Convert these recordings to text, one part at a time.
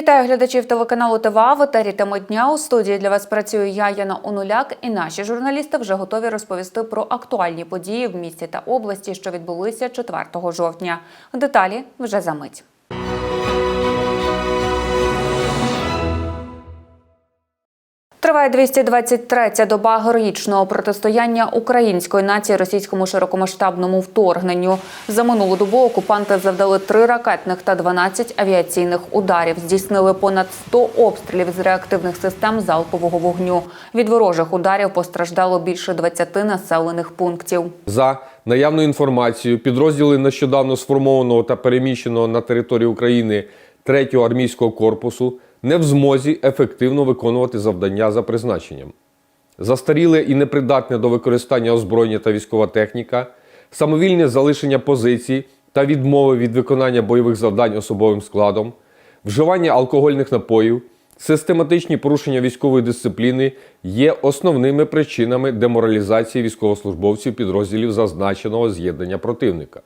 Вітаю глядачів телеканалу ТВА. В етері тема дня у студії для вас працюю я, Яна Онуляк, і наші журналісти вже готові розповісти про актуальні події в місті та області, що відбулися 4 жовтня. Деталі вже за мить. Триває 223-я доба героїчного протистояння української нації російському широкомасштабному вторгненню. За минулу добу окупанти завдали три ракетних та 12 авіаційних ударів. Здійснили понад 100 обстрілів з реактивних систем залпового вогню. Від ворожих ударів постраждало більше 20 населених пунктів. За наявною інформацією, підрозділи нещодавно сформованого та переміщеного на територію України 3-го армійського корпусу не в змозі ефективно виконувати завдання за призначенням. Застаріле і непридатне до використання озброєння та військова техніка, самовільне залишення позицій та відмови від виконання бойових завдань особовим складом, вживання алкогольних напоїв, систематичні порушення військової дисципліни є основними причинами деморалізації військовослужбовців підрозділів зазначеного з'єднання противника.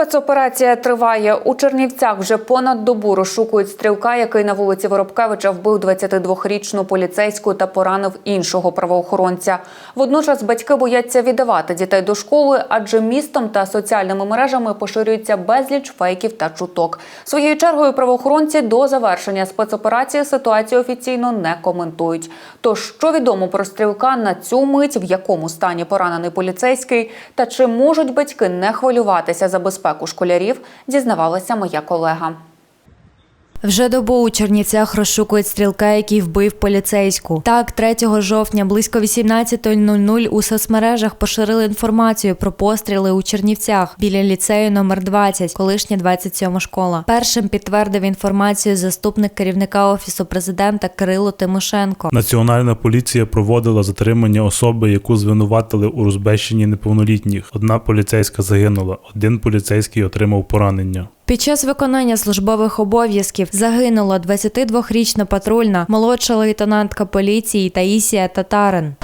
Спецоперація триває у Чернівцях. Вже понад добу розшукують стрілка, який на вулиці Воробкевича вбив 22-річну поліцейську та поранив іншого правоохоронця. Водночас батьки бояться віддавати дітей до школи, адже містом та соціальними мережами поширюється безліч фейків та чуток. Своєю чергою правоохоронці до завершення спецоперації ситуацію офіційно не коментують. Тож що відомо про стрілка на цю мить, в якому стані поранений поліцейський, та чи можуть батьки не хвилюватися за безпеку школярів, дізнавалася моя колега. Вже добу у Чернівцях розшукують стрілка, який вбив поліцейську. Так, 3 жовтня близько 18.00 у соцмережах поширили інформацію про постріли у Чернівцях біля ліцею номер 20, колишня 27 школа. Першим підтвердив інформацію заступник керівника офісу президента Кирило Тимошенко. Національна поліція проводила затримання особи, яку звинуватили у розбещенні неповнолітніх. Одна поліцейська загинула, один поліцейський отримав поранення. Під час виконання службових обов'язків загинула 22-річна патрульна молодша лейтенантка поліції Таїсія Татарин.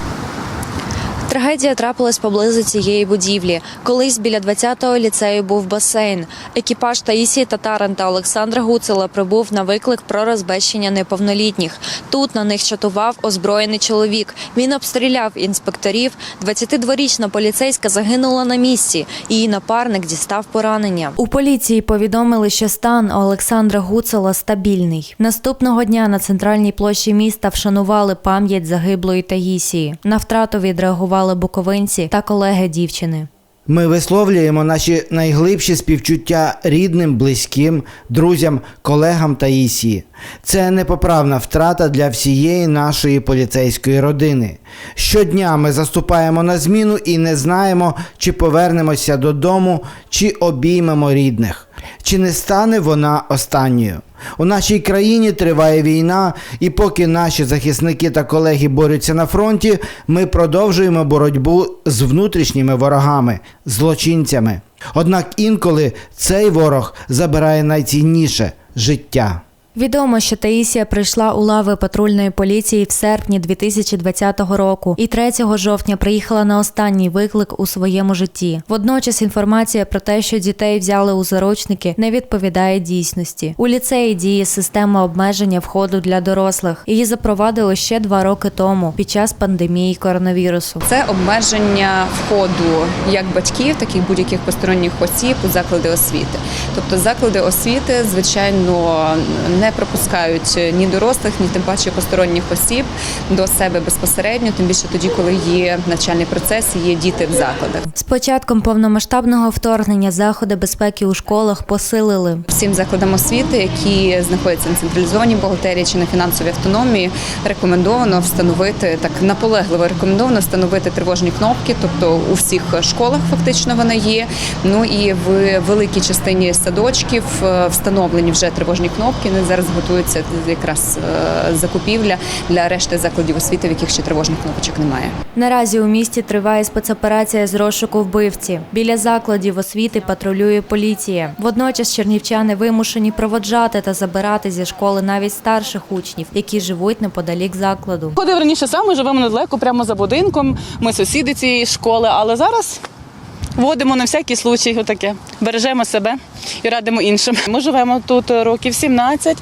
Трагедія трапилась поблизу цієї будівлі. Колись біля 20-го ліцею був басейн. Екіпаж Таїсії Татарин та Олександра Гуцела прибув на виклик про розбещення неповнолітніх. Тут на них чатував озброєний чоловік. Він обстріляв інспекторів. 22-річна поліцейська загинула на місці. Її напарник дістав поранення. У поліції повідомили, що стан Олександра Гуцела стабільний. Наступного дня на центральній площі міста вшанували пам'ять загиблої Таїсії. На втрату відреагували буковинці та колеги дівчини. Ми висловлюємо наші найглибші співчуття рідним, близьким, друзям, колегам Таїсії. Це непоправна втрата для всієї нашої поліцейської родини. Щодня ми заступаємо на зміну і не знаємо, чи повернемося додому, чи обіймемо рідних. Чи не стане вона останньою? У нашій країні триває війна, і поки наші захисники та колеги борються на фронті, ми продовжуємо боротьбу з внутрішніми ворогами, злочинцями. Однак інколи цей ворог забирає найцінніше життя. Відомо, що Таїсія прийшла у лави патрульної поліції в серпні 2020 року і 3 жовтня приїхала на останній виклик у своєму житті. Водночас інформація про те, що дітей взяли у заручники, не відповідає дійсності. У ліцеї діє система обмеження входу для дорослих. Її запровадили ще два роки тому під час пандемії коронавірусу. Це обмеження входу як батьків, так і будь-яких посторонніх осіб у заклади освіти. Тобто заклади освіти, звичайно, не пропускають ні дорослих, ні тим паче посторонніх осіб до себе безпосередньо, тим більше тоді, коли є навчальний процес і є діти в закладах. З початком повномасштабного вторгнення заходи безпеки у школах посилили. Всім закладам освіти, які знаходяться на централізованій бухгалтерії чи на фінансовій автономії, рекомендовано встановити так наполегливо рекомендовано встановити тривожні кнопки, тобто у всіх школах фактично вона є. Ну і в великій частині садочків е, встановлені вже тривожні кнопки. Ну, Зараз готується якраз е, закупівля для решти закладів освіти, в яких ще тривожних кнопочок немає. Наразі у місті триває спецоперація з розшуку вбивці. Біля закладів освіти патрулює поліція. Водночас чернівчани вимушені проводжати та забирати зі школи навіть старших учнів, які живуть неподалік закладу. Ходив раніше сам, ми живемо недалеко, прямо за будинком. Ми сусіди цієї школи, але зараз Водимо на всякий случай, отаке. Бережемо себе і радимо іншим. Ми живемо тут років 17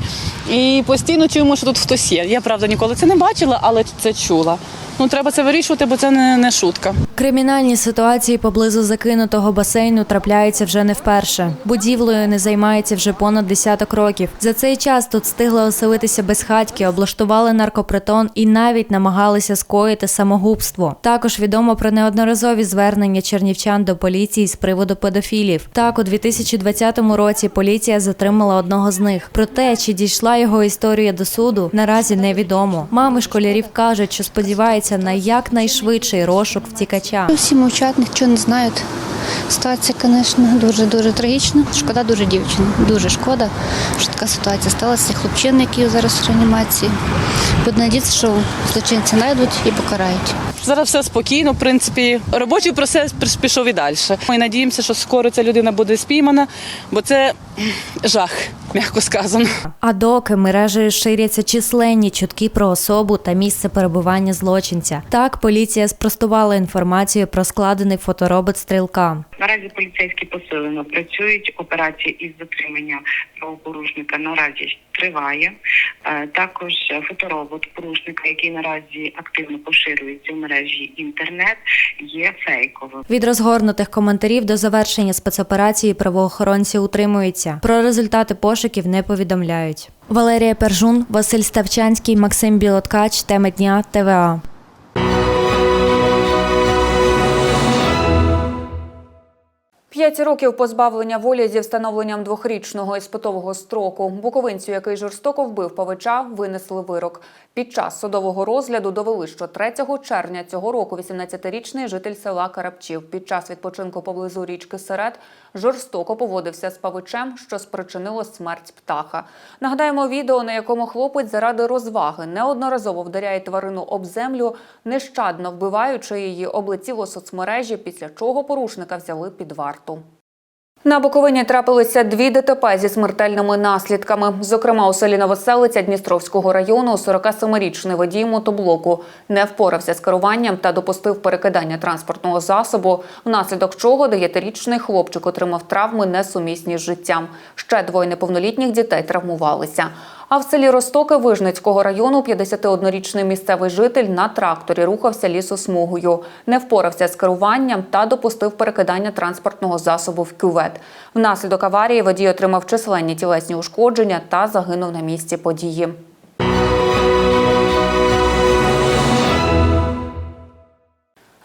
і постійно чуємо, що тут хтось є. Я правда ніколи це не бачила, але це чула. Ну треба це вирішувати, бо це не, не шутка. Кримінальні ситуації поблизу закинутого басейну трапляються вже не вперше. Будівлею не займається вже понад десяток років. За цей час тут встигли оселитися безхатьки, облаштували наркопритон і навіть намагалися скоїти самогубство. Також відомо про неодноразові звернення чернівчан до поліції з приводу педофілів. Так, у 2020 році поліція затримала одного з них. Про те, чи дійшла його історія до суду, наразі невідомо. Мами школярів кажуть, що сподіваються на якнайшвидший розшук втікача. Всі мовчать, нічого не знають. Ситуація, звісно, дуже дуже трагічна. Шкода дуже дівчини. Дуже шкода, що така ситуація сталася. Хлопчини, які зараз в реанімації. Буду надіятися, що злочинці знайдуть і покарають. Зараз все спокійно, в принципі, робочий процес пішов і далі. Ми надіємося, що скоро ця людина буде спіймана, бо це жах, м'яко сказано. А доки мережею ширяться численні чутки про особу та місце перебування злочинця. Так, поліція спростувала інформацію про складений фоторобот стрілка. Наразі поліцейські посилено працюють. Операція із затримання правопорушника наразі триває. Е, Також фоторобот порушника, який наразі активно поширюється в мережі інтернет, є фейковим. Від розгорнутих коментарів до завершення спецоперації правоохоронці утримуються. Про результати пошуків не повідомляють. Валерія Пержун, Василь Ставчанський, Максим Білоткач. Теми дня ТВА. П'ять років позбавлення волі зі встановленням двохрічного іспитового строку. Буковинцю, який жорстоко вбив павича, винесли вирок. Під час судового розгляду довели, що 3 червня цього року 18-річний житель села Карапчів під час відпочинку поблизу річки Серед жорстоко поводився з павичем, що спричинило смерть птаха. Нагадаємо відео, на якому хлопець заради розваги неодноразово вдаряє тварину об землю, нещадно вбиваючи її, облетіло соцмережі, після чого порушника взяли під варту. На Буковині трапилися дві ДТП зі смертельними наслідками. Зокрема, у селі Новоселиця Дністровського району 47-річний водій мотоблоку не впорався з керуванням та допустив перекидання транспортного засобу, внаслідок чого дев'ятирічний хлопчик отримав травми несумісні з життям. Ще двоє неповнолітніх дітей травмувалися. А в селі Ростоки Вижницького району 51-річний місцевий житель на тракторі рухався лісосмугою, не впорався з керуванням та допустив перекидання транспортного засобу в кювет. Внаслідок аварії водій отримав численні тілесні ушкодження та загинув на місці події.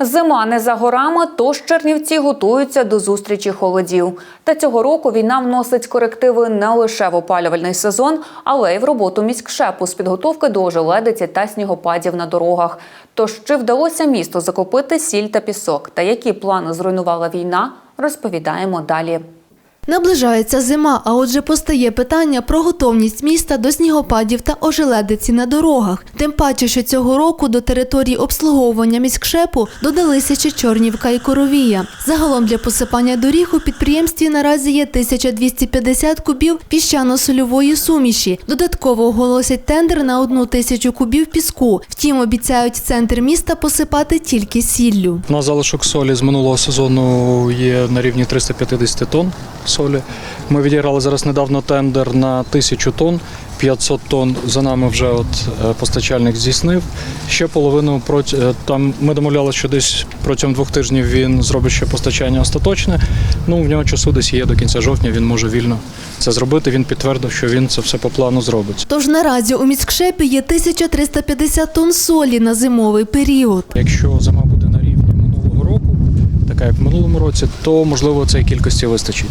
Зима не за горами, тож чернівці готуються до зустрічі холодів. Та цього року війна вносить корективи не лише в опалювальний сезон, але й в роботу міськшепу з підготовки до ожеледиці та снігопадів на дорогах. Тож чи вдалося місту закупити сіль та пісок? Та які плани зруйнувала війна, розповідаємо далі. Наближається зима, а отже постає питання про готовність міста до снігопадів та ожеледиці на дорогах. Тим паче, що цього року до території обслуговування міськшепу додалися ще Чорнівка і Коровія. Загалом для посипання доріг у підприємстві наразі є 1250 кубів піщано-сольової суміші. Додатково оголосять тендер на одну тисячу кубів піску. Втім, обіцяють центр міста посипати тільки сіллю. У нас залишок солі з минулого сезону є на рівні 350 тонн солі. Ми відіграли зараз недавно тендер на тисячу тонн. 500 тонн за нами вже от е, постачальник здійснив. Ще половину е, там ми домовлялися, що десь протягом двох тижнів він зробить ще постачання остаточне. Ну в нього часу десь є до кінця жовтня. Він може вільно це зробити. Він підтвердив, що він це все по плану зробить. Тож наразі у міськшепі є 1350 тонн солі на зимовий період. Якщо зима буде на рівні минулого року, така як в минулому році, то можливо цієї кількості вистачить.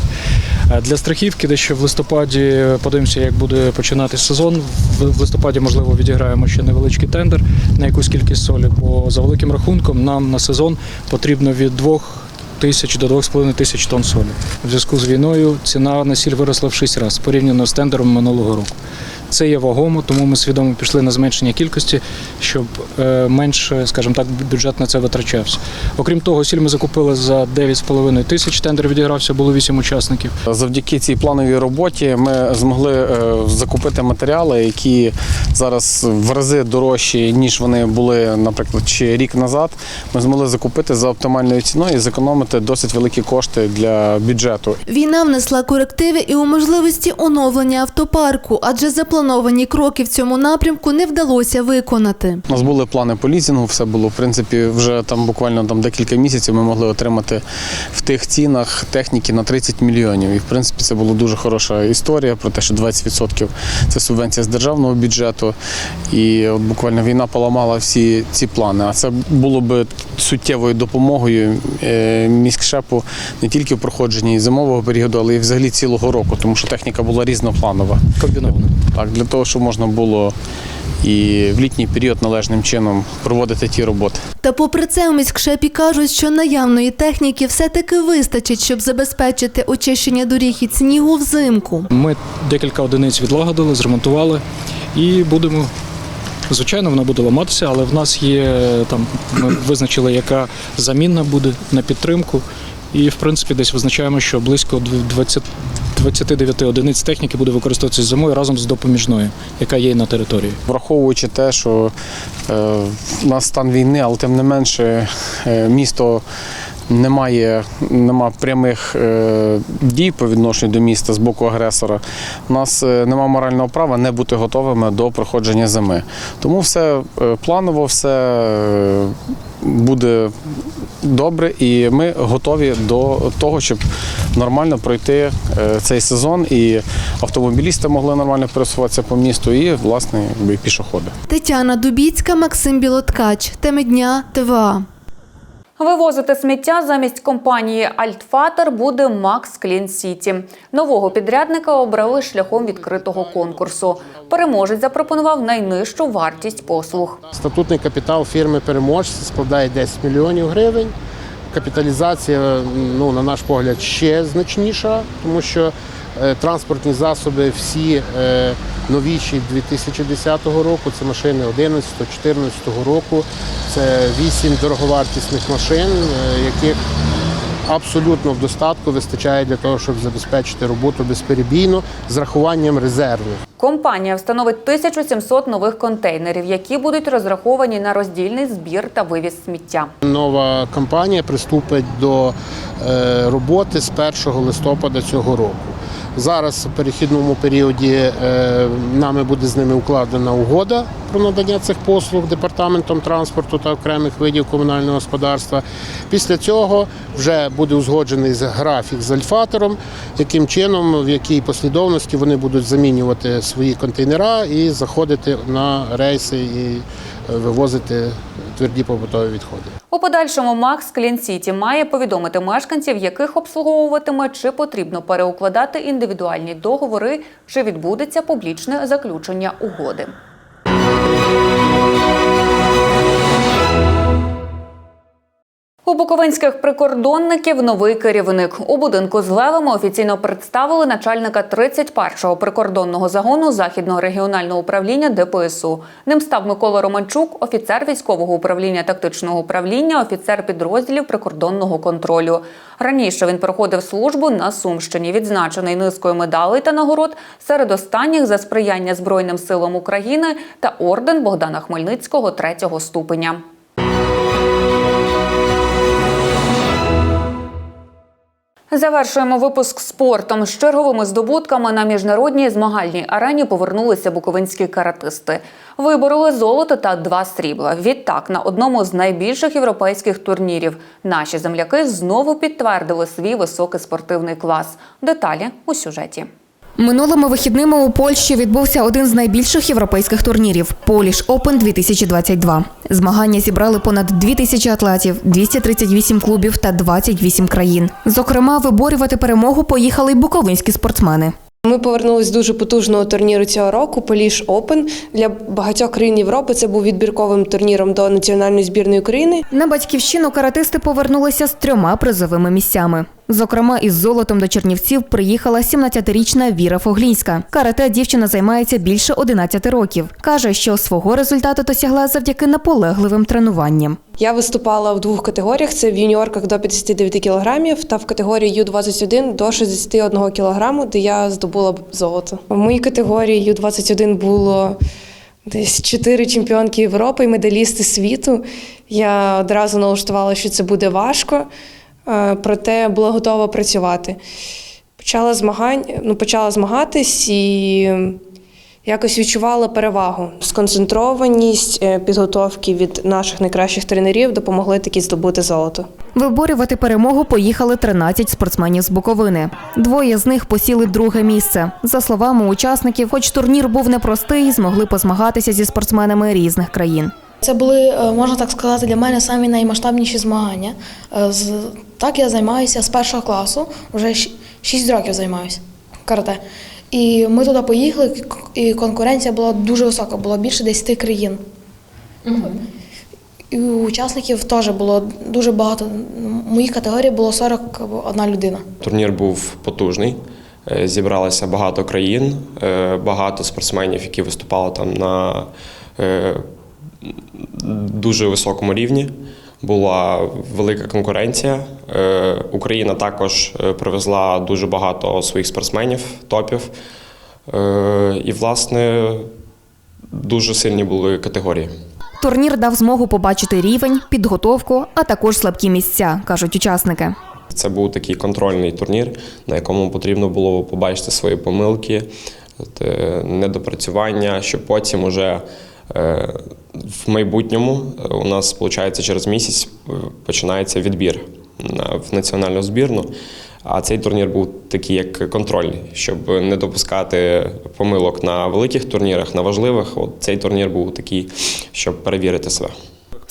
Е, Для страхівки дещо в листопаді подивимося, як буде починати сезон. В в листопаді, можливо, відіграємо ще невеличкий тендер на якусь кількість солі, бо за великим рахунком нам на сезон потрібно від двох тисяч до 2,5 тисяч тонн солі. У зв'язку з війною ціна на сіль виросла в 6 разів порівняно з тендером минулого року. Це є вагомо, тому ми свідомо пішли на зменшення кількості, щоб е, менше, скажімо так, бюджет на це витрачався. Окрім того, сіль ми закупили за 9,5 тисяч. Тендер відігрався, було 8 учасників. Завдяки цій плановій роботі ми змогли е, закупити матеріали, які зараз в рази дорожчі, ніж вони були, наприклад, ще рік назад. Ми змогли закупити за оптимальною ціною і зекономити отримати досить великі кошти для бюджету. Війна внесла корективи і у можливості оновлення автопарку, адже заплановані кроки в цьому напрямку не вдалося виконати. У нас були плани по лізінгу, все було в принципі вже там буквально там декілька місяців. Ми могли отримати в тих цінах техніки на 30 мільйонів. І в принципі це була дуже хороша історія про те, що 20% це субвенція з державного бюджету. І от буквально війна поламала всі ці плани. А це було би суттєвою допомогою е, міськшепу не тільки в проходженні зимового періоду, але й взагалі цілого року, тому що техніка була різнопланова. Комбіновано. Так, для того, щоб можна було і в літній період належним чином проводити ті роботи. Та попри це у міськшепі кажуть, що наявної техніки все-таки вистачить, щоб забезпечити очищення доріг від снігу взимку. Ми декілька одиниць відлагодили, зремонтували і будемо. Звичайно, вона буде ламатися, але в нас є там. Ми визначили, яка замінна буде на підтримку. І в принципі десь визначаємо, що близько 20, 29 одиниць техніки буде використовуватися зимою разом з допоміжною, яка є на території. Враховуючи те, що е, в нас стан війни, але тим не менше е, місто не має нема прямих е, дій по відношенню до міста з боку агресора. У нас е, нема морального права не бути готовими до проходження зими. Тому все е, планово, все буде добре, і ми готові до того, щоб нормально пройти цей сезон, і автомобілісти могли нормально пересуватися по місту, і власне пішоходи. Тетяна Дубіцька, Максим Білоткач. Теми дня ТВА. Вивозити сміття замість компанії Альтфатер буде Max Clean City. Нового підрядника обрали шляхом відкритого конкурсу. Переможець запропонував найнижчу вартість послуг. Статутний капітал фірми переможця складає 10 мільйонів гривень. Капіталізація, ну, на наш погляд, ще значніша, тому що транспортні засоби всі е, новіші 2010 року, це машини 11-14 року, це 8 дороговартісних машин, е, яких абсолютно в достатку вистачає для того, щоб забезпечити роботу безперебійно з рахуванням резервів. Компанія встановить 1700 нових контейнерів, які будуть розраховані на роздільний збір та вивіз сміття. Нова компанія приступить до е, роботи з 1 листопада цього року. Зараз в перехідному періоді е, нами буде з ними укладена угода про надання цих послуг департаментом транспорту та окремих видів комунального господарства. Після цього вже буде узгоджений графік з альфатором, яким чином, в якій послідовності вони будуть замінювати свої контейнера і заходити на рейси і е, вивозити тверді побутові відходи. У подальшому Макс Клінсіті має повідомити мешканців, яких обслуговуватиме, чи потрібно переукладати індивідуальні договори, чи відбудеться публічне заключення угоди. У буковинських прикордонників новий керівник. У будинку з левами офіційно представили начальника 31-го прикордонного загону Західного регіонального управління ДПСУ. Ним став Микола Романчук, офіцер військового управління тактичного управління, офіцер підрозділів прикордонного контролю. Раніше він проходив службу на Сумщині, відзначений низкою медалей та нагород серед останніх за сприяння Збройним силам України та орден Богдана Хмельницького третього ступеня. Завершуємо випуск спортом. З черговими здобутками на міжнародній змагальній арені повернулися буковинські каратисти. Вибороли золото та два срібла. Відтак, на одному з найбільших європейських турнірів наші земляки знову підтвердили свій високий спортивний клас. Деталі у сюжеті. Минулими вихідними у Польщі відбувся один з найбільших європейських турнірів Polish Open 2022. Змагання зібрали понад 2 тисячі атлетів, 238 клубів та 28 країн. Зокрема, виборювати перемогу поїхали й буковинські спортсмени. Ми повернулись з дуже потужного турніру цього року Polish Open. Для багатьох країн Європи це був відбірковим турніром до національної збірної України. На батьківщину каратисти повернулися з трьома призовими місцями. Зокрема, із золотом до Чернівців приїхала 17-річна Віра Фоглінська. Карате дівчина займається більше 11 років. Каже, що свого результату досягла завдяки наполегливим тренуванням. Я виступала в двох категоріях: це в юніорках до 59 кілограмів та в категорії Ю-21 до 61 кілограму, де я здобула золото. В моїй категорії Ю-21 було десь чотири чемпіонки Європи і медалісти світу. Я одразу налаштувала, що це буде важко. Е, проте була готова працювати. Почала змагань, ну, почала змагатись і якось відчувала перевагу. Сконцентрованість е, підготовки від наших найкращих тренерів допомогли таки здобути золото. Виборювати перемогу поїхали 13 спортсменів з Буковини. Двоє з них посіли друге місце. За словами учасників, хоч турнір був непростий, змогли позмагатися зі спортсменами різних країн. Це були, е, можна так сказати, для мене самі наймасштабніші змагання. Е, Так я займаюся з першого класу, вже 6 років займаюся карате. І ми туди поїхали, і конкуренція була дуже висока, було більше 10 країн. І у учасників теж було дуже багато. В моїй категорії було 41 людина. Турнір був потужний. Е, Зібралося багато країн, багато спортсменів, які виступали там на дуже високому рівні. Була велика конкуренція. Е, Україна також е, привезла дуже багато своїх спортсменів, топів. Е, І, власне, дуже сильні були категорії. Турнір дав змогу побачити рівень, підготовку, а також слабкі місця, кажуть учасники. Це був такий контрольний турнір, на якому потрібно було побачити свої помилки, недопрацювання, щоб потім уже в майбутньому е, у нас, виходить, через місяць е, починається відбір в національну збірну. А цей турнір був такий як контрольний, щоб не допускати помилок на великих турнірах, на важливих. От цей турнір був такий, щоб перевірити себе.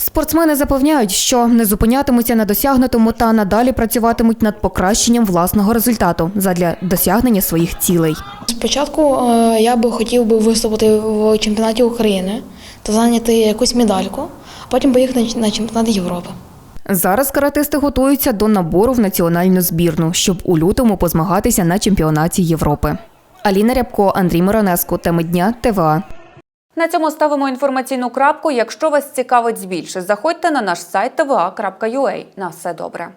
Спортсмени запевняють, що не зупинятимуться на досягнутому та надалі працюватимуть над покращенням власного результату задля досягнення своїх цілей. Спочатку е, я би хотів би виступити в чемпіонаті України та зайняти якусь медальку, а потім поїхати на- на чемпіонат Європи. Зараз каратисти готуються до набору в національну збірну, щоб у лютому позмагатися на чемпіонаті Європи. Аліна Рябко, Андрій Миронеско. Теми дня ТВА. На цьому ставимо інформаційну крапку. Якщо вас цікавить більше, заходьте на наш сайт tva.ua. На все добре.